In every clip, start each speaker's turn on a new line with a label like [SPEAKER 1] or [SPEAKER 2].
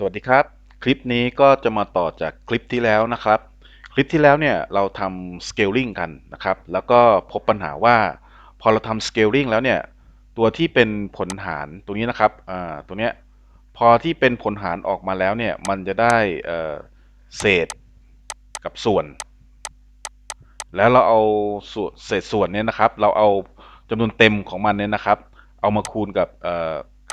[SPEAKER 1] สวัสดีครับ คลิปนี้ก็จะมาต่อจากคลิปที่แล้วนะครับ คลิปที่แล้วเนี่ยเราทำ scaling กันนะครับ แล้วก็พบปัญหาว่า พอเราทำ scaling แล้วเนี่ยตัวที่เป็นผลหารตัวนี้นะครับตัวเนี้ยพอที่เป็นผลหารออกมาแล้วเนี่ยมันจะได้เศษกับส่วน แล้วเราเอาเศษส่วนเนี่ยนะครับ เราเอาจำนวนเต็มของมันเนี่ยนะครับ เอามาคูณกับ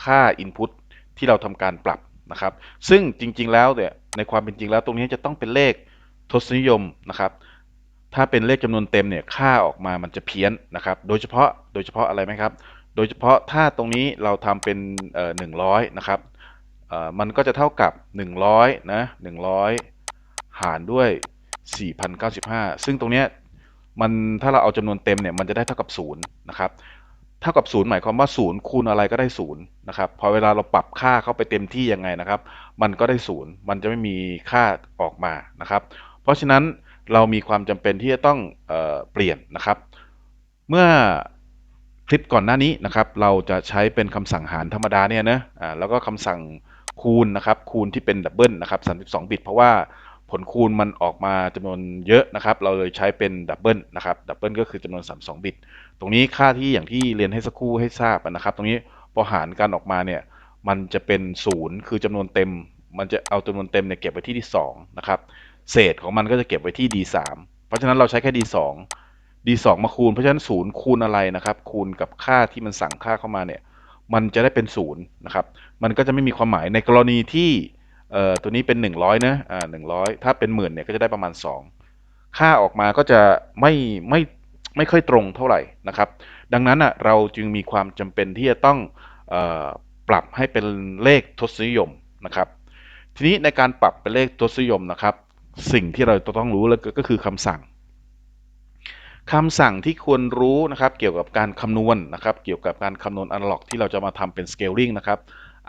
[SPEAKER 1] ค่า input ที่เราทำการปรับ นะครับ ซึ่งจริงๆแล้วเนี่ยในความเป็นจริงแล้วตรงนี้จะต้องเป็นเลขทศนิยมนะครับ ถ้าเป็นเลขจำนวนเต็มเนี่ยค่าออกมามันจะเพี้ยนนะครับ โดยเฉพาะโดยเฉพาะอะไรไหมครับ โดยเฉพาะถ้าตรงนี้เราทำเป็นเอ่อหนึ่งร้อยนะครับเอ่อมันก็จะเท่ากับ 100นะ100 หารด้วย 4,095 ซึ่งตรงเนี้ยมันถ้าเราเอาจำนวนเต็มเนี่ยมันจะได้เท่ากับ0นะครับ ท่ากับ0หมายความว่า0คูณอะไรก็ได้0นย์นะครับพอเวลาเราปรับค่าเข้าไปเต็มที่ยังไงนะครับ มันก็ได้0มันจะไม่มีค่าออกมานะครับ เพราะฉะนั้นเรามีความจำเป็นที่จะต้องเออเปลี่ยนนะครับ เมื่อคลิปก่อนหน้านี้นะครับ เราจะใช้เป็นคำสั่งหารธรรมดาเนี่ยนะอ่าแล้วก็คำสั่งคูณนะครับ คูณที่เป็นดับเบิลนะครับ32 บิต เพราะว่าผลคูณมันออกมาจำนวนเยอะนะครับ เราเลยใช้เป็นดับเบิลนะครับดับเบิลก็คือจำนวน32บิต ตรงนี้ค่าที่อย่างที่เรียนให้สักครู่ให้ทราบนะครับ ตรงนี้พอหารกันออกมาเนี่ยมันจะเป็นศูนย์คือจำนวนเต็ม มันจะเอาจำนวนเต็มเนี่ยเก็บไว้ที่ที่2นะครับเศษของมันก็จะเก็บไว้ที่ d3 เพราะฉะนั้นเราใช้แค่ d2 d2 มาคูณเพราะฉะนั้นศูนย์คูณอะไรนะครับคูณกับค่าที่มันสั่งค่าเข้ามาเนี่ยมันจะได้เป็นศูนย์นะครับมันก็จะไม่มีความหมายในกรณีที่เอ่อตัวนี้เป็น 100นะอ่า100ถ้าเป็นหมื่นเนี่ยก็จะได้ประมาณ 2 ค่าออกมาก็จะไม่ไม่ ไม่ค่อยตรงเท่าไหร่นะครับ ดังนั้นอะเราจึงมีความจำเป็นที่จะต้องออปรับให้เป็นเลขทศนิยมนะครับ ทีนี้ในการปรับเป็นเลขทศนิยมนะครับ สิ่งที่เราต้องรู้เลยก็คือคำสั่งคำสั่งที่ควรรู้นะครับ เกี่ยวกับการคำนวณนะครับ เกี่ยวกับการคำนวณอนาล็อกที่เราจะมาทำเป็น scaling นะครับ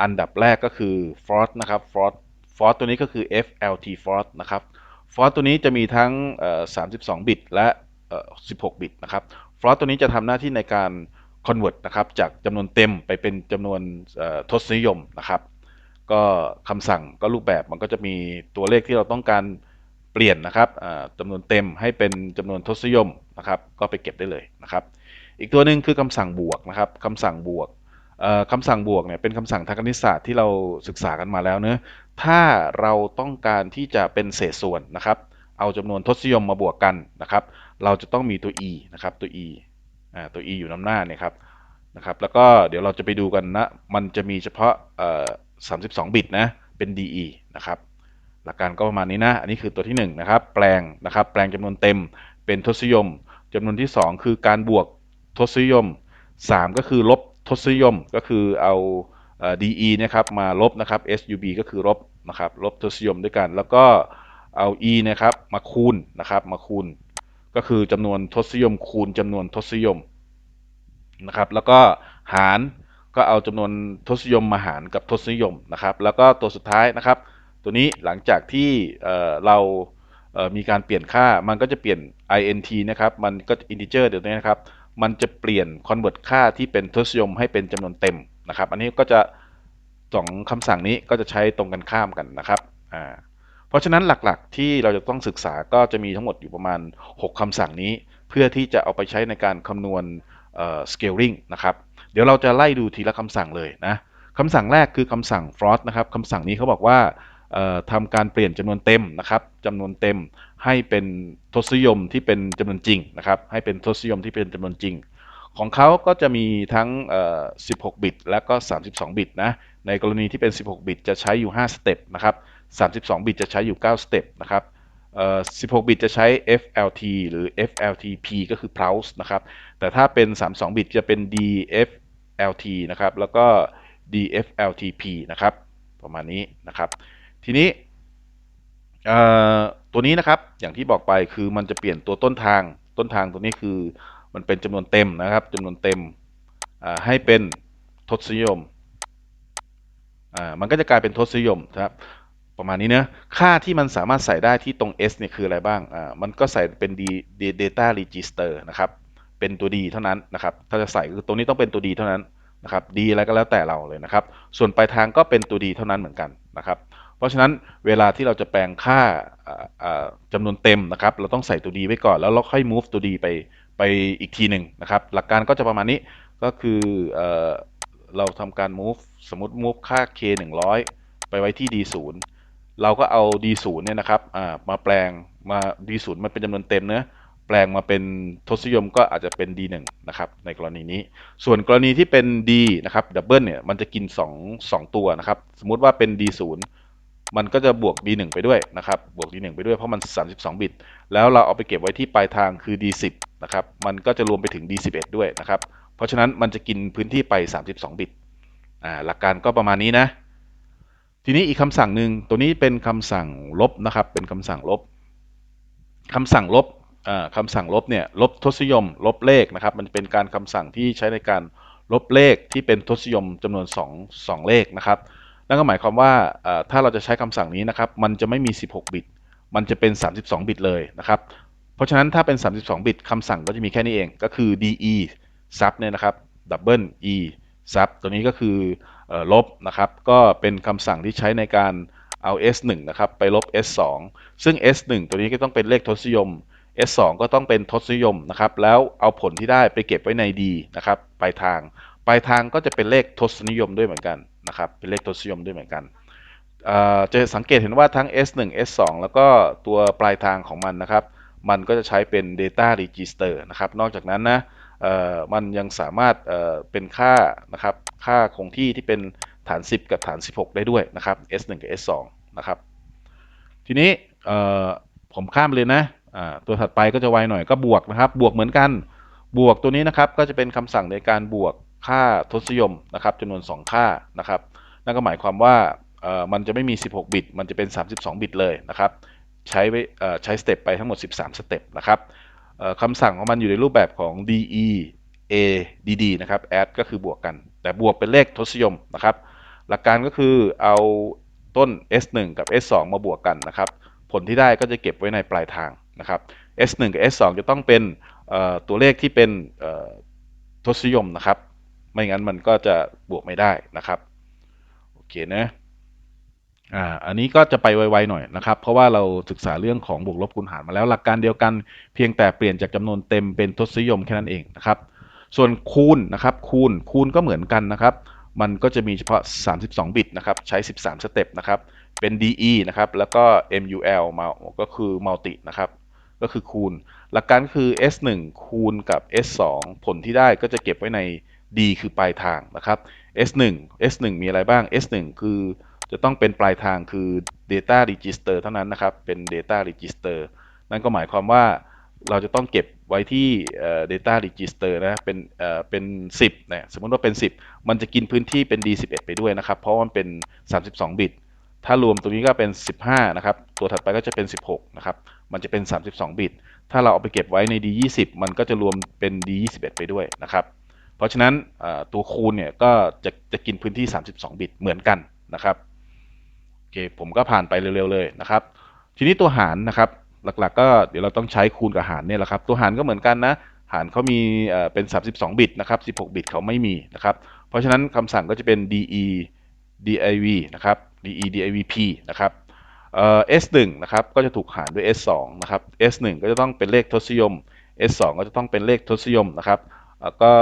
[SPEAKER 1] อันดับแรกก็คือ float นะครับ float float ตัวนี้ก็คือ FLT float นะครับ float ตัวนี้จะมีทั้ง 32 บิต และ 16 บิตนะครับ float ตัวนี้จะทำหน้าที่ในการ convert นะครับจากจำนวนเต็มไปเป็นจำนวนเอ่อทศนิยมนะครับ ก็คำสั่งก็รูปแบบมันก็จะมีตัวเลขที่เราต้องการเปลี่ยนนะครับอ่าจำนวนเต็มให้เป็นจำนวนทศนิยมนะครับ ก็ไปเก็บได้เลยนะครับ อีกตัวหนึ่งคือคำสั่งบวกนะครับคำสั่งบวกเอ่อคำสั่งบวกเนี่ยเป็นคำสั่งทางคณิตศาสตร์ที่เราศึกษากันมาแล้วเนะถ้าเราต้องการที่จะเป็นเศษส่วนนะครับ เอาจำนวนทศนิยมมาบวกกันนะครับ เราจะต้องมีตัว e นะครับตัว e อ่าตัว e อยู่นำหน้าเนี่ยครับนะครับแล้วก็เดี๋ยวเราจะไปดูกันนะ มันจะมีเฉพาะเอ่อ32 บิตนะเป็น de นะครับหลักการก็ประมาณนี้นะ อันนี้คือตัวที่1นะครับแปลงนะครับแปลงจำนวนเต็มเป็นทศนิยมจำนวนที่ 2 คือการบวกทศนิยม 3 ก็คือลบทศนิยมก็คือเอา de นะครับมาลบนะครับ sub ก็คือลบนะครับลบทศนิยมด้วยกัน แล้วก็เอา e นะครับมาคูณนะครับมาคูณ ก็คือจำนวนทศนิยมคูณจำนวนทศนิยมนะครับแล้วก็หารก็เอาจำนวนทศนิยมมาหารกับทศนิยมนะครับ แล้วก็ตัวสุดท้ายนะครับ ตัวนี้หลังจากที่เเรามีการเปลี่ยนค่ามันก็จะเปลี่ยน int นะครับ มันก็ integer เดี๋ยวนี้นะครับ มันจะเปลี่ยน convert ค่าที่เป็นทศนิยมให้เป็นจำนวนเต็มนะครับ อันนี้ก็จะสองคำสั่งนี้ก็จะใช้ตรงกันข้ามกันนะครับอ่า ราะฉะนั้นหลักๆ ที่เราจะต้องศึกษาก็จะมีทั้งหมดอยู่ประมาณ 6คำสั่งนี้ เพื่อที่จะเอาไปใช้ในการคำนวณ scaling นะครับ เดี๋ยวเราจะไล่ดูทีละคำสั่งเลยนะคำสั่งแรกคือคำสั่ง float นะครับคำสั่งนี้เขาบอกว่าเอ่อทำการเปลี่ยนจำนวนเต็มนะครับจำนวนเต็มให้เป็นทศนิยมที่เป็นจำนวนจริงนะครับให้เป็นทศนิยมที่เป็นจำนวนจริง ของเขาก็จะมีทั้ง 16 บิต และก็ 32 บิตนะในกรณีที่เป็น 16 บิต จะใช้อยู่ 5 สเต็ปนะครับ 32 บิตจะใช้อยู่ 9 สเต็ปนะครับ16 บิตจะใช้ FLT หรือ FLTP ก็คือ pulse นะครับ แต่ถ้าเป็น 32 บิตจะเป็น DFLT นะครับ แล้วก็ DFLTP นะครับ ประมาณนี้นะครับ ทีนี้ตัวนี้นะครับ อย่างที่บอกไปคือมันจะเปลี่ยนตัวต้นทาง ต้นทางตัวนี้คือมันเป็นจำนวนเต็มนะครับจำนวนเต็มให้เป็นทศนิยมมันก็จะกลายเป็นทศนิยมนะครับ ประมาณนี้เนะค่าที่มันสามารถใส่ได้ที่ตรง S เนี่ยคืออะไรบ้างอ่ามันก็ใส่เป็น D data register นะครับ เป็นตัว D เท่านั้นนะครับ ถ้าจะใส่คือตรงนี้ต้องเป็นตัว D เท่านั้นนะครับ D อะไรก็แล้วแต่เราเลยนะครับ ส่วนปลายทางก็เป็นตัว D เท่านั้นเหมือนกันนะครับเพราะฉะนั้นเวลาที่เราจะแปลงค่าอ่าอ่าจำนวนเต็มนะครับ เราต้องใส่ตัว d ไว้ก่อนแล้วเราค่อย move ตัว d ไปไปอีกทีหนึ่งนะครับ หลักการก็จะประมาณนี้ก็คือเอ่อเราทำการ move สมมติ move ค่า k 100 ไปไว้ที่ d 0 เราก็เอา d 0 เนี่ยนะครับมาแปลงมา d 0 มันเป็นจำนวนเต็มเนะแปลงมาเป็นทศนิยมก็อาจจะเป็น d 1 นะครับในกรณีนี้ ส่วนกรณีที่เป็น d นะครับดับเบิลเนี่ยมันจะกิน 2 2 ตัวนะครับ สมมุติว่าเป็น d 0 มันก็จะบวก d 1 ไปด้วยนะครับบวก d 1 ไปด้วยเพราะมัน 32 บิต แล้วเราเอาไปเก็บไว้ที่ปลายทางคือ d 10 นะครับมันก็จะรวมไปถึง d 11 ด้วยนะครับเพราะฉะนั้นมันจะกินพื้นที่ไป 32 บิตอ่าหลักการก็ประมาณนี้นะ ทีนี้อีกคำสั่งหนึ่งตัวนี้เป็นคำสั่งลบนะครับ เป็นคำสั่งลบคำสั่งลบอ่าคำสั่งลบเนี่ยลบทศนิยม ลบเลขนะครับ มันเป็นการคำสั่งที่ใช้ในการลบเลขที่เป็นทศนิยมจำนวน 2 2 เลขนะครับนั่นก็หมายความว่าอ่าถ้าเราจะใช้คำสั่งนี้นะครับ มันจะไม่มี 16 บิต มันจะเป็น 32 บิตเลยนะครับ เพราะฉะนั้นถ้าเป็น 32 บิตคำสั่งก็จะมีแค่นี้เอง ก็คือ de sub เนี่ยนะครับ double e sub ตัวนี้ก็คืออลบนะครับ ก็เป็นคำสั่งที่ใช้ในการเอา s1 นะครับ ไปลบ s2 ซึ่ง s1 ตัวนี้ก็ต้องเป็นเลขทศนิยม s2 ก็ต้องเป็นทศนิยมนะครับ แล้วเอาผลที่ได้ไปเก็บไว้ใน d นะครับปลายทาง ปลายทางก็จะเป็นเลขทศนิยมด้วยเหมือนกันนะครับ เป็นเลขทศนิยมด้วยเหมือนกัน จะสังเกตเห็นว่าทั้ง s1 s2 แล้วก็ตัวปลายทางของมันนะครับ มันก็จะใช้เป็น data register นะครับ นอกจากนั้นนะ มันยังสามารถเป็นค่านะครับค่าคงที่ที่เป็นฐาน 10 กับฐาน 16 ได้ด้วยนะครับ s1 กับ s2 นะครับทีนี้ผมข้ามเลยนะตัวถัดไปก็จะไวหน่อยก็บวกนะครับ บวกเหมือนกันบวกตัวนี้นะครับก็จะเป็นคำสั่งในการบวกค่าทศนิยมนะครับจำนวน 2 ค่านะครับ นั่นก็หมายความว่ามันจะไม่มี 16 บิต มันจะเป็น 32 บิตเลยนะครับ ใช้ใช้สเต็ปไปทั้งหมด 13 สเต็ปนะครับ คำสั่งของมันอยู่ในรูปแบบของ de a dd นะครับ add ก็คือบวกกัน แต่บวกเป็นเลขทศนิยมนะครับ หลักการก็คือเอาต้น s1 กับ s2 มาบวกกันนะครับ ผลที่ได้ก็จะเก็บไว้ในปลายทางนะครับ s1 กับ s2 จะต้องเป็นตัวเลขที่เป็นทศนิยมนะครับ ไม่งั้นมันก็จะบวกไม่ได้นะครับ โอเคนะ อ่าอันนี้ก็จะไปไวๆหน่อยนะครับ เพราะว่าเราศึกษาเรื่องของบวกลบคูณหารมาแล้วหลักการเดียวกันเพียงแต่เปลี่ยนจากจำนวนเต็มเป็นทศนิยมแค่นั้นเองนะครับ ส่วนคูณนะครับ คูณคูณก็เหมือนกันนะครับ มันก็จะมีเฉพาะ 32 บิตนะครับ ใช้ 13 สเต็ปนะครับ เป็น DE นะครับ แล้วก็ MUL มาก็คือ multi นะครับ ก็คือคูณ หลักการคือ S1 คูณกับ S2 ผลที่ได้ก็จะเก็บไว้ใน D คือปลายทางนะครับ S1 S1 มีอะไรบ้าง S1 คือ จะต้องเป็นปลายทางคือ data register เท่านั้นนะครับ เป็น data register นั่นก็หมายความว่าเราจะต้องเก็บไว้ที่เอ่อ data register นะเป็นเป็น 10นะสมมติว่าเป็น 10 มันจะกินพื้นที่เป็น D11 ไปด้วยนะครับ เพราะมันเป็น 32 บิต ถ้ารวมตรงนี้ก็เป็น 15 นะครับ ตัวถัดไปก็จะเป็น 16 นะครับ มันจะเป็น 32 บิต ถ้าเราเอาไปเก็บไว้ใน D20 มันก็จะรวมเป็น D21 ไปด้วยนะครับ เพราะฉะนั้นตัวคูณเนี่ยก็จะจะกินพื้นที่ 32 บิตเหมือนกันนะครับ เคผมก็ผ่านไปเร็วๆเลยนะครับ ทีนี้ตัวหารนะครับ หลักๆ ก็เดี๋ยวเราต้องใช้คูณกับหารเนี่ยแหละครับ ตัวหารก็เหมือนกันนะ หารเขามีเป็น 32 บิตนะครับ 16 บิตเขาไม่มีนะครับ เพราะฉะนั้นคำสั่งก็จะเป็น de div นะครับ de divp นะครับเอ่อ s1 นะครับ ก็จะถูกหารด้วย s2 นะครับ s1 ก็จะต้องเป็นเลขทศนิยม s2 ก็จะต้องเป็นเลขทศนิยมนะครับ แล้วก็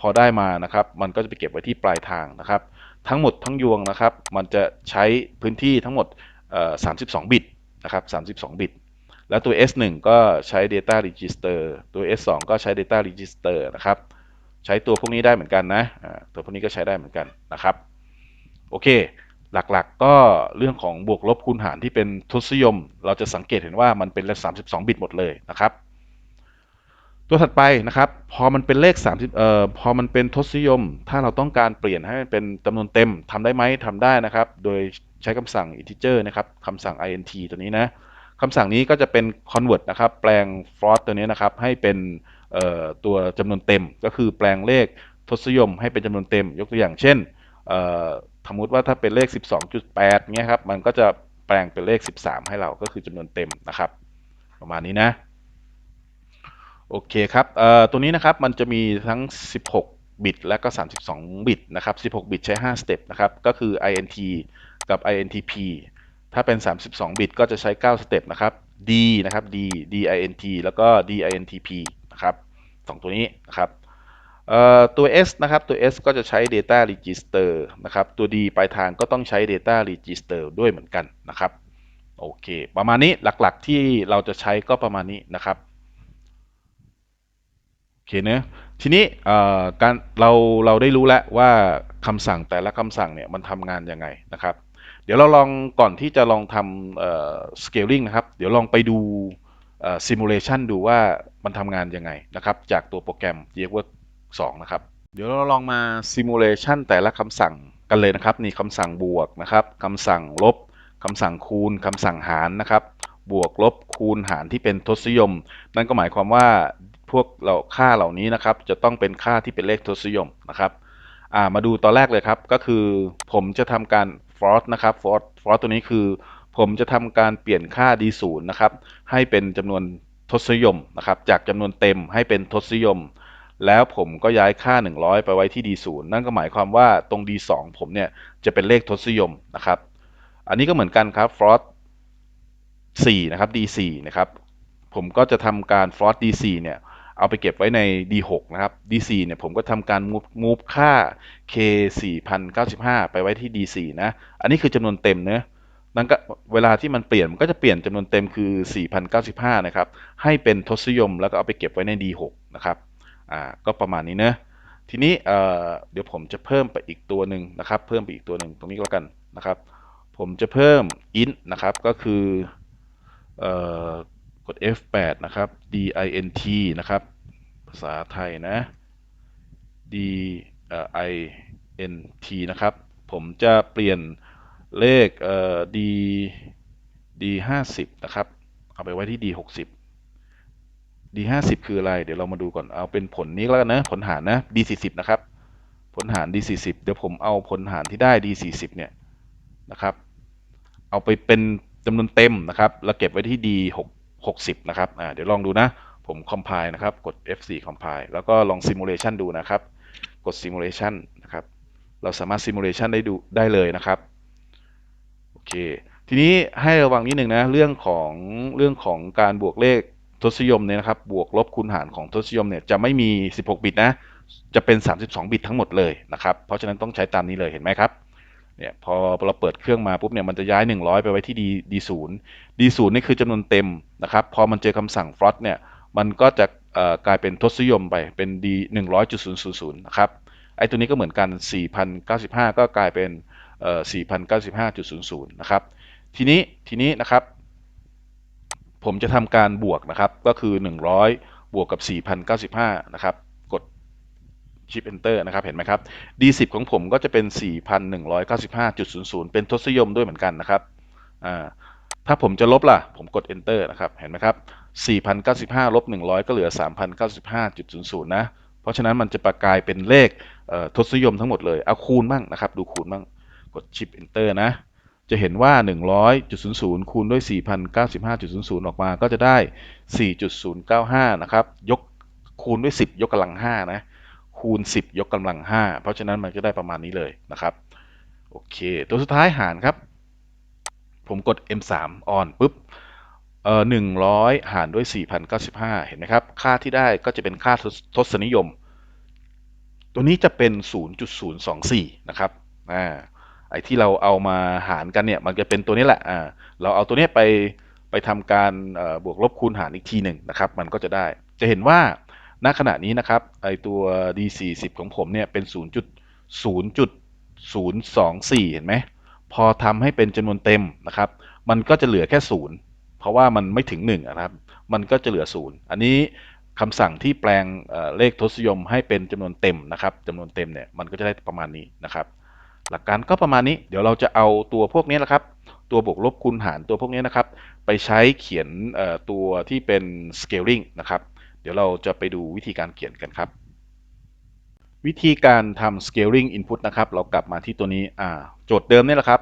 [SPEAKER 1] พอได้มานะครับ มันก็จะไปเก็บไว้ที่ปลายทางนะครับ ทั้งหมดทั้งยวงนะครับ มันจะใช้พื้นที่ทั้งหมด 32 บิตนะครับ 32 บิต แล้วตัว S1 ก็ใช้ Data Register ตัว S2 ก็ใช้ Data Register นะครับ ใช้ตัวพวกนี้ได้เหมือนกันนะ ตัวพวกนี้ก็ใช้ได้เหมือนกันนะครับ โอเค หลักๆก็เรื่องของบวกลบคูณหารที่เป็นทศนิยม เราจะสังเกตเห็นว่ามันเป็นเลข32 บิตหมดเลยนะครับ ตัวถัดไปนะครับ พอมันเป็นเลข30เอ่อพอมันเป็นทศนิยม ถ้าเราต้องการเปลี่ยนให้มันเป็นจำนวนเต็มทำได้ไหมทำได้นะครับ โดยใช้คำสั่ง integer นะครับคำสั่ง int ตัวนี้นะคำสั่งนี้ก็จะเป็น convert นะครับ แปลง float ตัวนี้นะครับ ให้เป็นเอ่อตัวจำนวนเต็ม ก็คือแปลงเลขทศนิยมให้เป็นจำนวนเต็ม ยกตัวอย่างเช่นเอ่อสมมติว่าถ้าเป็นเลข 12.8เงี้ยครับ มันก็จะแปลงเป็นเลข 13 ให้เราก็คือจำนวนเต็มนะครับ ประมาณนี้นะ โอเคครับเอ่อตัวนี้นะครับมันจะมีทั้ง 16 บิต และก็ 32 บิตนะครับ 16 บิตใช้5สเต็ปนะครับ ก็คือ int กับ INTP ถ้าเป็น 32 บิตก็จะใช้9สเต็ปนะครับ D นะครับ D DINT แล้วก็ DINTP นะครับสองตัวนี้นะครับเอ่อตัว S นะครับตัว S ก็จะใช้ Data Register นะครับ ตัว D ปลายทางก็ต้องใช้ Data Register ด้วยเหมือนกันนะครับ โอเค ประมาณนี้หลักๆที่เราจะใช้ก็ประมาณนี้นะครับ เคเนะทีนี้การเราเราได้รู้แล้วว่าคำสั่งแต่ละคำสั่งเนี่ยมันทำงานยังไงนะครับ เดี๋ยวเราลองก่อนที่จะลองทำเอ่อ scaling นะครับ เดี๋ยวลองไปดู simulation ดูว่ามันทำงานยังไงนะครับ จากตัวโปรแกรม React 2นะครับ เดี๋ยวเราลองมา simulation แต่ละคำสั่งกันเลยนะครับนี่คำสั่งบวกนะครับคำสั่งลบคำสั่งคูณคำสั่งหารนะครับ บวกลบคูณหารที่เป็นทศนิยม นั่นก็หมายความว่า พวกเราค่าเหล่านี้นะครับ จะต้องเป็นค่าที่เป็นเลขทศนิยมนะครับามาดูตอนแรกเลยครับ ก็คือผมจะทำการ float นะครับ float float ตัวนี้คือ ผมจะทำการเปลี่ยนค่า d0 นะครับ ให้เป็นจำนวนทศนิยมนะครับ จากจำนวนเต็มให้เป็นทศนิยม แล้วผมก็ย้ายค่า 100 ไปไว้ที่ d0 นั่นก็หมายความว่าตรง d2 ผมเนี่ยจะเป็นเลขทศนิยมนะครับ อันนี้ก็เหมือนกันครับ float 4นะครับ d4 นะครับ ผมก็จะทำการ float d4 เนี่ย เอาไปเก็บไว้ใน d6 นะครับ d4 เนี่ยผมก็ทำการ move move ค่า k 4095 ไปไว้ที่ d4 นะ อันนี้คือจำนวนเต็มเนะนั่นก็เวลาที่มันเปลี่ยนมันก็จะเปลี่ยนจำนวนเต็มคือ 4095 นะครับ ให้เป็นทศนิยมแล้วก็เอาไปเก็บไว้ใน d6 นะครับ อ่า ก็ประมาณนี้เนะทีนี้เอ่อเดี๋ยวผมจะเพิ่มไปอีกตัวหนึ่งนะครับ เพิ่มไปอีกตัวหนึ่งตรงนี้ก็แล้วกันนะครับ ผมจะเพิ่ม int นะครับ ก็คือเอ่อ ด F8 นะครับ dint นะครับ ภาษาไทยนะ dint นะครับ ผมจะเปลี่ยนเลขเอ่อ d d 50 นะครับ เอาไปไว้ที่ d 60 d 50 คืออะไร เดี๋ยวเรามาดูก่อน เอาเป็นผลนี้แล้วกันนะ ผลหารนะ d 40 นะครับ ผลหาร d 40 เดี๋ยวผมเอาผลหารที่ได้ d 40 เนี่ยนะครับ เอาไปเป็นจำนวนเต็มนะครับ แล้วเก็บไว้ที่ d 6 60 นะครับเดี๋ยวลองดูนะ ผม compile นะครับ กด F4 compile แล้วก็ลอง simulation ดูนะครับ กด simulation นะครับ เราสามารถ simulation ได้ดูได้เลยนะครับ โอเค ทีนี้ให้ระวังนิดหนึ่งนะ เรื่องของเรื่องของการบวกเลขทศนิยมเนี่ยนะครับ บวกลบคูณหารของทศนิยมเนี่ยจะไม่มี 16 บิตนะ จะเป็น 32 บิตทั้งหมดเลยนะครับ เพราะฉะนั้นต้องใช้ตามนี้เลย เห็นไหมครับ เนี่ยพอเราเปิดเครื่องมาปุ๊บเนี่ยมันจะย้าย 100 ไปไว้ที่ D D0 D0 นี่คือจำนวนเต็มนะครับ พอมันเจอคำสั่ง float เนี่ยมันก็จะกลายเป็นทศนิยมไปเป็น D 100.000นะครับไอ้ตัวนี้ก็เหมือนกัน 4,095 ก็กลายเป็นเอ่อ4,095.00 นะครับ ทีนี้ทีนี้นะครับ ผมจะทำการบวกนะครับก็คือ 100 บวกกับ 4,095 นะครับ กด Shift Enter นะครับ เห็นไหมครับ D10 ของผมก็จะเป็น 4,195.00 เป็นทศนิยมด้วยเหมือนกันนะครับถ้าผมจะลบล่ะ ผมกด Enter นะครับ เห็นไหมครับ 4,095 ลบ 100 ก็เหลือ 3,095.00 นะ เพราะฉะนั้นมันจะประกายเป็นเลขเทศนิยมทั้งหมดเลย เอาคูณบ้างนะครับ ดูคูณบ้าง กด Shift Enter นะ จะเห็นว่า 100.00 คูณด้วย 4,095.00 ออกมาก็จะได้ 4.095 นะครับ ยกคูณด้วย 10 ยกกำลัง 5 นะ คูณ 10 ยกกำลัง 5 เพราะฉะนั้นมันก็ได้ประมาณนี้เลยนะครับ โอเค ตัวสุดท้ายหารครับ ผมกด M3 on ปุ๊บเอ่อ100 หารด้วย 4,095 เห็นไหมครับ ค่าที่ได้ก็จะเป็นค่าทศนิยม ตัวนี้จะเป็น 0.024 นะครับอ่าไอ้ที่เราเอามาหารกันเนี่ยมันจะเป็นตัวนี้แหละอ่าเราเอาตัวนี้ไปไปทำการบวกลบคูณหารอีกทีหนึ่งนะครับ มันก็จะได้ จะเห็นว่า ณขณะนี้นะครับไอตัว D40 ของผมเนี่ยเป็น 0.0.024 เห็นไหมพอทำให้เป็นจำนวนเต็มนะครับ มันก็จะเหลือแค่ 0 เพราะว่ามันไม่ถึง1นะครับ มันก็จะเหลือ 0 อันนี้คำสั่งที่แปลงเลขทศนิยมให้เป็นจำนวนเต็มนะครับจำนวนเต็มเนี่ยมันก็จะได้ประมาณนี้นะครับ หลักการก็ประมาณนี้ เดี๋ยวเราจะเอาตัวพวกนี้นะครับ ตัวบวกลบคูณหารตัวพวกนี้นะครับ ไปใช้เขียนตัวที่เป็น scaling นะครับ เดี๋ยวเราจะไปดูวิธีการเขียนกันครับ วิธีการทำ scaling input นะครับ เรากลับมาที่ตัวนี้โจทย์เดิมนี่แหละครับ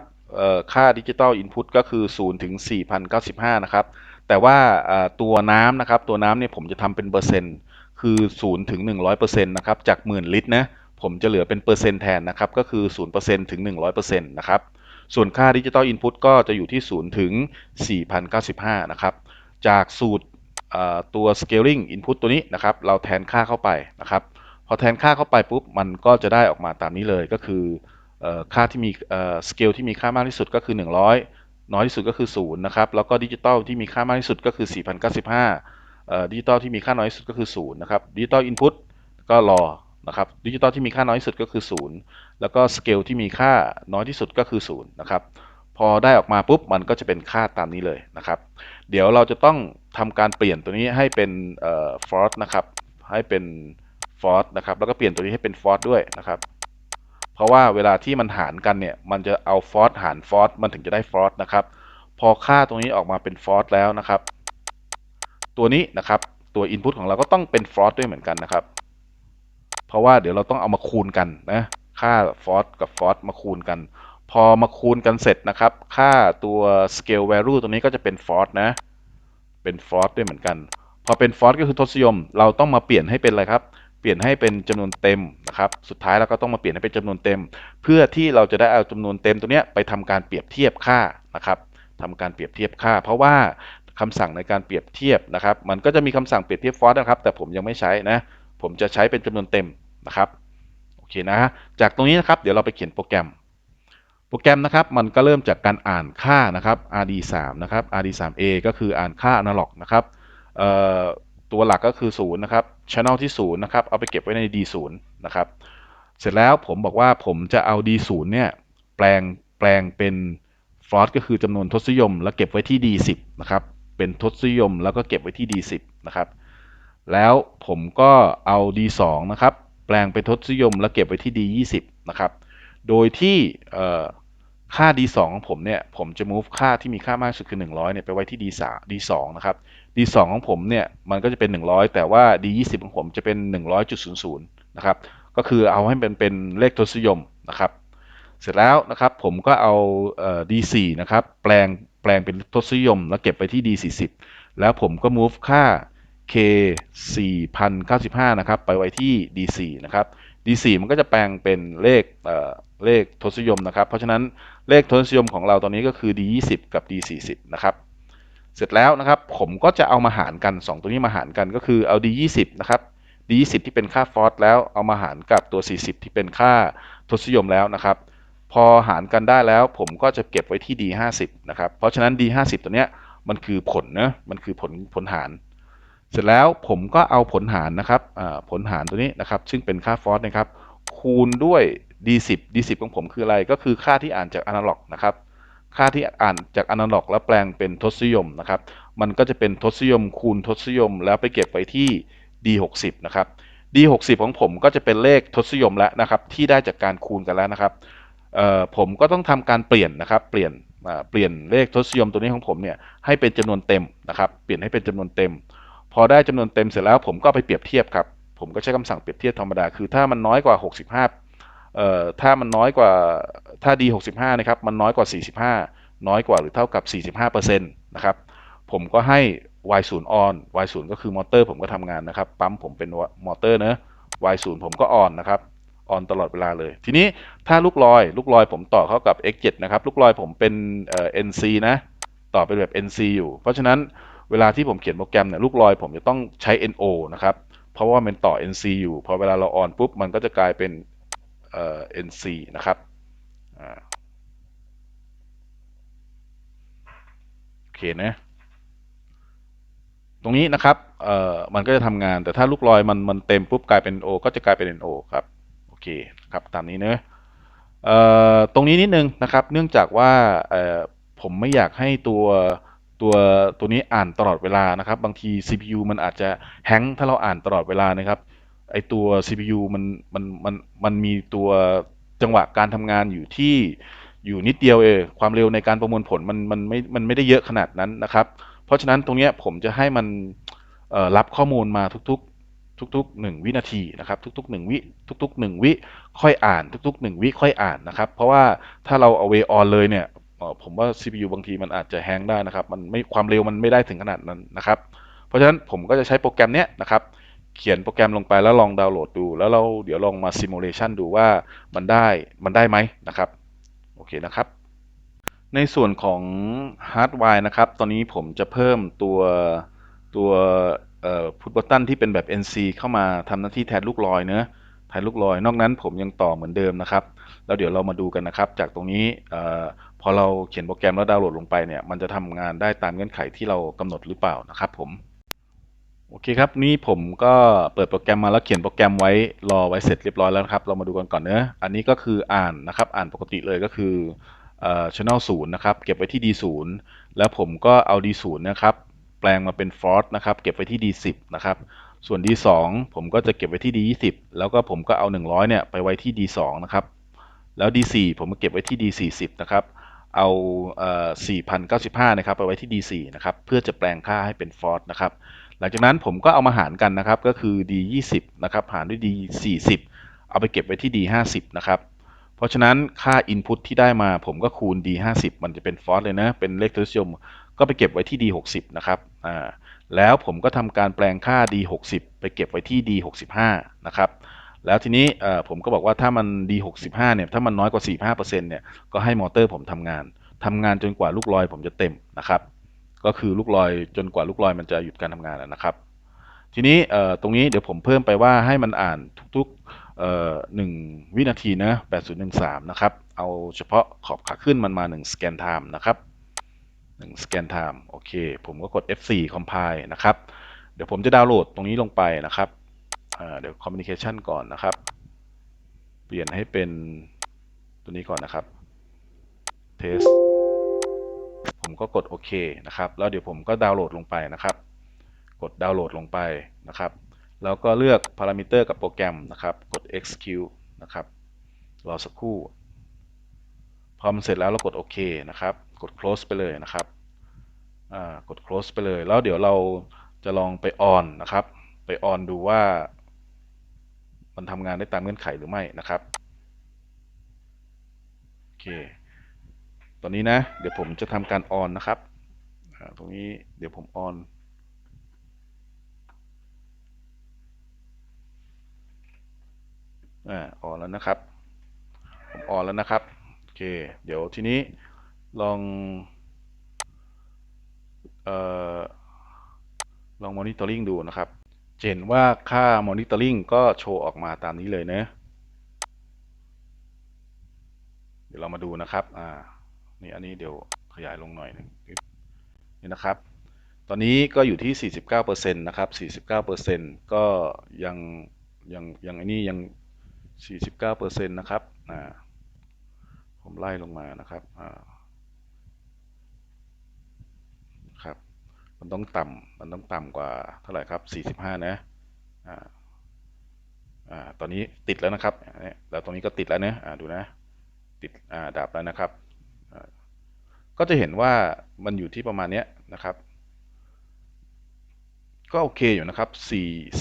[SPEAKER 1] ค่า digital input ก็คือ 0 ถึง 4,095 นะครับ แต่ว่าตัวน้ำนะครับ ตัวน้ำเนี่ยผมจะทำเป็นเปอร์เซ็นต์ คือ 0 ถึง 100%นะครับ จากหมื่นลิตรนะ ผมจะเหลือเป็นเปอร์เซ็นต์แทนนะครับ ก็คือ 0%ถึง 100%นะครับ ส่วนค่าดิจิตอลอินพุตก็จะอยู่ที่ 0 ถึง 4,095 นะครับ จากสูตร ตัว scaling input ตัวนี้นะครับ เราแทนค่าเข้าไปนะครับ พอแทนค่าเข้าไปปุ๊บ มันก็จะได้ออกมาตามนี้เลยก็คือค่าที่มีเอ่อ scale ที่มีค่ามากที่สุดก็คือ 100 น้อยที่สุดก็คือ0นะครับแล้วก็ดิจิตอลที่มีค่ามากที่สุดก็คือ 4,095เอ่อดิจิตอลที่มีค่าน้อยที่สุดก็คือ0นะครับดิจิตอลอินพุตก็รอนะครับดิจิตอลที่มีค่าน้อยที่สุดก็คือ 0 แล้วก็สเกลที่มีค่าน้อยที่สุดก็คือ0นะครับพอได้ออกมาปุ๊บมันก็จะเป็นค่าตามนี้เลยนะครับ เดี๋ยวเราจะต้องทำการเปลี่ยนตัวนี้ให้เป็นเอ่อ false นะครับ ให้เป็น false นะครับ แล้วก็เปลี่ยนตัวนี้ให้เป็น false ด้วยนะครับ เพราะว่าเวลาที่มันหารกันเนี่ย มันจะเอา false หาร false มันถึงจะได้ false นะครับ พอค่าตรงนี้ออกมาเป็น false แล้วนะครับ ตัวนี้นะครับตัว input ของเราก็ต้องเป็น false ด้วยเหมือนกันนะครับ เพราะว่าเดี๋ยวเราต้องเอามาคูณกันนะ ค่า false กับ false มาคูณกัน พอมาคูณกันเสร็จนะครับ ค่าตัว scale value ตรงนี้ก็จะเป็น false นะ เป็น false ด้วยเหมือนกัน พอเป็น false ก็คือทศนิยม เราต้องมาเปลี่ยนให้เป็นอะไรครับ เปลี่ยนให้เป็นจำนวนเต็มนะครับ สุดท้ายเราก็ต้องมาเปลี่ยนให้เป็นจำนวนเต็ม เพื่อที่เราจะได้เอาจำนวนเต็มตัวเนี้ยไปทำการเปรียบเทียบค่านะครับทำการเปรียบเทียบค่า เพราะว่าคำสั่งในการเปรียบเทียบนะครับ มันก็จะมีคำสั่งเปรียบเทียบ false นะครับ แต่ผมยังไม่ใช้นะ ผมจะใช้เป็นจำนวนเต็มนะครับ โอเคนะ จากตรงนี้นะครับ เดี๋ยวเราไปเขียนโปรแกรม โปรแกรมนะครับมันก็เริ่มจากการอ่านค่านะครับ rd3 นะครับ rd3a ก็คืออ่านค่า analog นะครับตัวหลักก็คือ0นะครับ channel ที่0นะครับเอาไปเก็บไว้ใน d0 นะครับเสร็จแล้วผมบอกว่าผมจะเอา d0 เนี่ยแปลงแปลงเป็น float ก็คือจำนวนทศนิยม แล้วเก็บไว้ที่ d10 นะครับเป็นทศนิยมแล้วก็เก็บไว้ที่ d10 นะครับแล้วผมก็เอา d2 นะครับแปลงเป็นทศนิยม แล้วเก็บไว้ที่ d20 นะครับโดยที่ ค่า d2 ของผมเนี่ยผมจะ move ค่าที่มีค่ามากสุดคือ 100เนี่ยไปไว้ที่ d3 d2 นะครับ d2 ของผมเนี่ยมันก็จะเป็น 100 แต่ว่า d20 ของผมจะเป็น 100.00นะครับก็คือเอาให้เป็นเป็นเลขทศนิยมนะครับ เสร็จแล้วนะครับผมก็เอาเอ่อ d4 นะครับแปลงแปลงเป็นทศนิยม แล้วเก็บไปที่ d40 แล้วผมก็ move ค่า k 4095 นะครับ ไปไว้ที่ d4 นะครับ d4 มันก็จะแปลงเป็นเลข เลขทศนิยมนะครับ เพราะฉะนั้นเลขทศนิยมของเราตอนนี้ก็คือ d20 กับ d40 นะครับ เสร็จแล้วนะครับ ผมก็จะเอามาหารกัน 2 ตัวนี้มาหารกันก็คือเอา d20 นะครับ d20 ที่เป็นค่าฟอสแล้วเอามาหารกับตัว 40 ที่เป็นค่าทศนิยมแล้วนะครับ พอหารกันได้แล้ว ผมก็จะเก็บไว้ที่ d50 นะครับ เพราะฉะนั้น d50 ตัวเนี้ยมันคือผลนะมันคือผลผลหารเสร็จแล้วผมก็เอาผลหารนะครับผลหารตัวนี้นะครับ ซึ่งเป็นค่าฟอสนะครับ คูณด้วย d10 d10 ของผมคืออะไรก็คือค่าที่อ่านจากอนาล็อกนะครับค่าที่อ่านจากอนาล็อกแล้วแปลงเป็นทศนิยมนะครับมันก็จะเป็นทศนิยมคูณทศนิยม แล้วไปเก็บไว้ที่ d60 นะครับ d60 ของผมก็จะเป็นเลขทศนิยมแล้วนะครับที่ได้จากการคูณกันแล้วนะครับผมก็ต้องทำการเปลี่ยนนะครับเปลี่ยนเปลี่ยนเลขทศนิยมตัวนี้ของผมเนี่ยให้เป็นจำนวนเต็มนะครับเปลี่ยนให้เป็นจำนวนเต็ม พอได้จำนวนเต็มเสร็จแล้วผมก็ไปเปรียบเทียบครับผมก็ใช้คำสั่งเปรียบเทียบธรรมดาคือถ้ามันน้อยกว่า 65 เอ่อถ้ามันน้อยกว่าถ้า d 65นะครับมันน้อยกว่า 45 น้อยกว่าหรือเท่ากับ 45%นะครับผมก็ให้ y 0 on y 0 ก็คือมอเตอร์ผมก็ทำงานนะครับปั๊มผมเป็นมอเตอร์เนะ y 0 ผมก็ on นะครับ on ตลอดเวลาเลย ทีนี้ถ้าลูกลอย ลูกลอยผมต่อเข้ากับ x 7 นะครับ ลูกลอยผมเป็นเอ่อ nc นะ ต่อเป็นแบบ nc อยู่ เพราะฉะนั้นเวลาที่ผมเขียนโปรแกรมเนี่ยลูกลอยผมจะต้องใช้ no นะครับ เพราะว่ามันต่อ nc อยู่ พอเวลาเรา on ปุ๊บมันก็จะกลายเป็น เอ่อ nc นะครับโอเคนะตรงนี้นะครับเอ่อมันก็จะทำงานแต่ถ้าลูกลอยมันมันเต็มปุ๊บกลายเป็น o ก็จะกลายเป็น no ครับโอเคครับตามนี้เนะเอ่อตรงนี้นิดนึงนะครับ เนื่องจากว่าเอ่อผมไม่อยากให้ตัวตัวตัวนี้อ่านตลอดเวลานะครับ บางที CPU มันอาจจะแฮงถ้าเราอ่านตลอดเวลานะครับ ไอตัว CPU มันมันมันมันมีตัวจังหวะการทำงานอยู่ที่อยู่นิดเดียวเองความเร็วในการประมวลผลมันมันไม่มันไม่ได้เยอะขนาดนั้นนะครับ เพราะฉะนั้นตรงเนี้ยผมจะให้มันรับข้อมูลมาทุกๆ ทุกๆ 1 วินาทีนะครับทุกๆ 1 วิทุก ๆ 1 วิค่อยอ่านทุก ๆ 1 วิค่อยอ่านนะครับ เพราะว่าถ้าเราเอา way on เลยเนี่ยผมว่า CPU บางทีมันอาจจะแฮงได้นะครับ มันไม่ความเร็วมันไม่ได้ถึงขนาดนั้นนะครับ เพราะฉะนั้นผมก็จะใช้โปรแกรมเนี้ยนะครับ เขียนโปรแกรมลงไปแล้วลองดาวน์โหลดดู แล้วเราเดี๋ยวลองมาซิมูเลชันดูว่ามันได้มันได้ไหมนะครับโอเคนะครับ ในส่วนของฮาร์ดไวร์นะครับ ตอนนี้ผมจะเพิ่มตัวตัวพุทบัตตันที่เป็นแบบ NC เข้ามาทำหน้าที่แทนลูกลอยเนะแทนลูกลอย นอกนั้นผมยังต่อเหมือนเดิมนะครับ แล้วเดี๋ยวเรามาดูกันนะครับ จากตรงนี้พอเราเขียนโปรแกรมแล้วดาวน์โหลดลงไปเนี่ย มันจะทำงานได้ตามเงื่อนไขที่เรากำหนดหรือเปล่านะครับผม โอเคครับ นี่ผมก็เปิดโปรแกรมมาแล้วเขียนโปรแกรมไว้รอไว้เสร็จเรียบร้อยแล้วครับ เรามาดูกันก่อนเนอะอันนี้ก็คืออ่านนะครับ อ่านปกติเลยก็คือเอ่อ channel 0นะครับ เก็บไว้ที่ D0 แล้วผมก็เอา D0 นะครับ แปลงมาเป็น Force นะครับ เก็บไว้ที่ D10 นะครับ ส่วน D2 ผมก็จะเก็บไว้ที่ D20 แล้วก็ผมก็เอา100เนี่ยไปไว้ที่ D2 นะครับ แล้ว D4 ผมก็เก็บไว้ที่ D40 นะครับ เอาเอ่อ4,095นะครับไปไว้ที่ D4 นะครับ เพื่อจะแปลงค่าให้เป็น Force นะครับ หลังจากนั้นผมก็เอามาหารกันนะครับ ก็คือ D20 นะครับหารด้วย D40 เอาไปเก็บไว้ที่ D50 นะครับ เพราะฉะนั้นค่า Input ที่ได้มาผมก็คูณ D50 มันจะเป็น Force เลยนะ เป็นเลขทศนิยม ก็ไปเก็บไว้ที่ D60 นะครับอ่าแล้วผมก็ทำการแปลงค่า D60 ไปเก็บไว้ที่ D65 นะครับแล้วทีนี้ผมก็บอกว่าถ้ามัน D65 เนี่ยถ้ามันน้อยกว่า 45%เนี่ยก็ให้มอเตอร์ผมทำงานทำงานจนกว่าลูกลอยผมจะเต็มนะครับ ก็คือลูกลอยจนกว่าลูกลอยมันจะหยุดการทำงานแล้วนะครับ ทีนี้ตรงนี้เดี๋ยวผมเพิ่มไปว่าให้มันอ่านทุกๆหนึ่งวินาทีนะ8013 นะครับ เอาเฉพาะขอบขาขึ้นมันมา 1 scan time นะครับ1 scan time โอเค ผมก็กด F4 compile นะครับ เดี๋ยวผมจะดาวน์โหลดตรงนี้ลงไปนะครับเดี๋ยว communication ก่อนนะครับ เปลี่ยนให้เป็นตัวนี้ก่อนนะครับ test ผมก็กดโอเคนะครับแล้วเดี๋ยวผมก็ดาวน์โหลดลงไปนะครับ กดดาวน์โหลดลงไปนะครับ แล้วก็เลือกพารามิเตอร์กับโปรแกรมนะครับ กด execute นะครับรอสักครู่ พอมันเสร็จแล้วเรากดโอเคนะครับ กด close ไปเลยนะครับอ่ากด close ไปเลย แล้วเดี๋ยวเราจะลองไป on นะครับ ไป on ดูว่า มันทำงานได้ตามเงื่อนไขหรือไม่นะครับ โอเค ตอนนี้นะ เดี๋ยวผมจะทำการ on นนะครับ ตรงนี้เดี๋ยวผม on อ่า on แล้วนะครับ ผม on แล้วนะครับ โอเค เดี๋ยวทีนี้ลอง เอ่อ ลอง monitoring ดูนะครับเห็นว่าค่า monitoring ก็โชว์ออกมาตามนี้เลยนะ เดี๋ยวเรามาดูนะครับ อ่า นี่อันนี้เดี๋ยวขยายลงหน่อยนึงนี่นะครับ ตอนนี้ก็อยู่ที่ 49%นะครับ49%ก็ยังยังยังไอ้นี่ยัง 49%นะครับอ่าผมไล่ลงมานะครับอ่าครับ มันต้องต่ำมันต้องต่ำกว่าเท่าไหร่ครับ 45 นะอ่าอ่าตอนนี้ติดแล้วนะครับเนี่ยแล้วตรงนี้ก็ติดแล้วนะอ่าดูนะติดอ่าดับแล้วนะครับ ก็จะเห็นว่ามันอยู่ที่ประมาณนี้นะครับ ก็โอเคอยู่นะครับ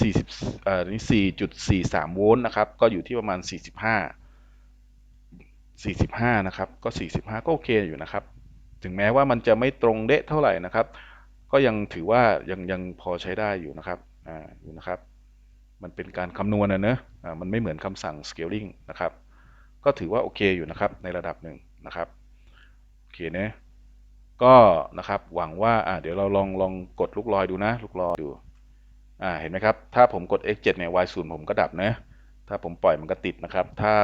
[SPEAKER 1] 4 40เอ่อนี่4.43 โวลต์นะครับ ก็อยู่ที่ประมาณ 45 45 นะครับ ก็ 45 ก็โอเคอยู่นะครับ ถึงแม้ว่ามันจะไม่ตรงเดะเท่าไหร่นะครับ ก็ยังถือว่ายังยังพอใช้ได้อยู่นะครับ อ่า อยู่นะครับ มันเป็นการคำนวณนะเนอะอ่า มันไม่เหมือนคำสั่ง scaling นะครับ ก็ถือว่าโอเคอยู่นะครับ ในระดับหนึ่งนะครับ โอเคเนะ ก็นะครับหวังว่าอ่าเดี๋ยวเราลองลองกดลูกลอยดูนะ ลูกลอยดูอ่าเห็นไหมครับ ถ้าผมกด x7 เนี่ย y0 ผมก็ดับนะถ้าผมปล่อยมันก็ติดนะครับ ถ้า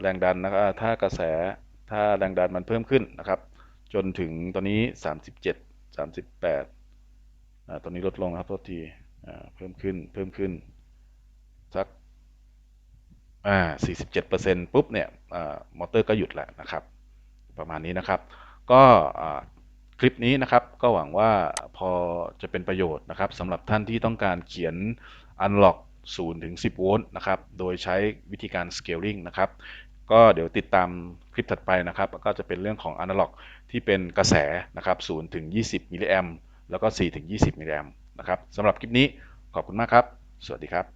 [SPEAKER 1] แรงดันนะครับถ้ากระแสถ้าแรงดันมันเพิ่มขึ้นนะครับ จนถึงตอนนี้ 37 38อ่าตอนนี้ลดลงครับโทษทีอ่าเพิ่มขึ้นเพิ่มขึ้นสักอ่า47%ปุ๊บเนี่ยอ่ามอเตอร์ก็หยุดแล้วนะครับ ประมาณนี้นะครับ ก็คลิปนี้นะครับก็หวังว่าพอจะเป็นประโยชน์นะครับสำหรับท่านที่ต้องการเขียน Unlock 0ถึง10 โวลต์นะครับ โดยใช้วิธีการ Scaling นะครับ ก็เดี๋ยวติดตามคลิปถัดไปนะครับ ก็จะเป็นเรื่องของ Analog ที่เป็นกระแสนะครับ0ถึง20 มิลลิแอมแล้วก็4ถึง20 มิลลิแอมนะครับสำหรับคลิปนี้ขอบคุณมากครับ สวัสดีครับ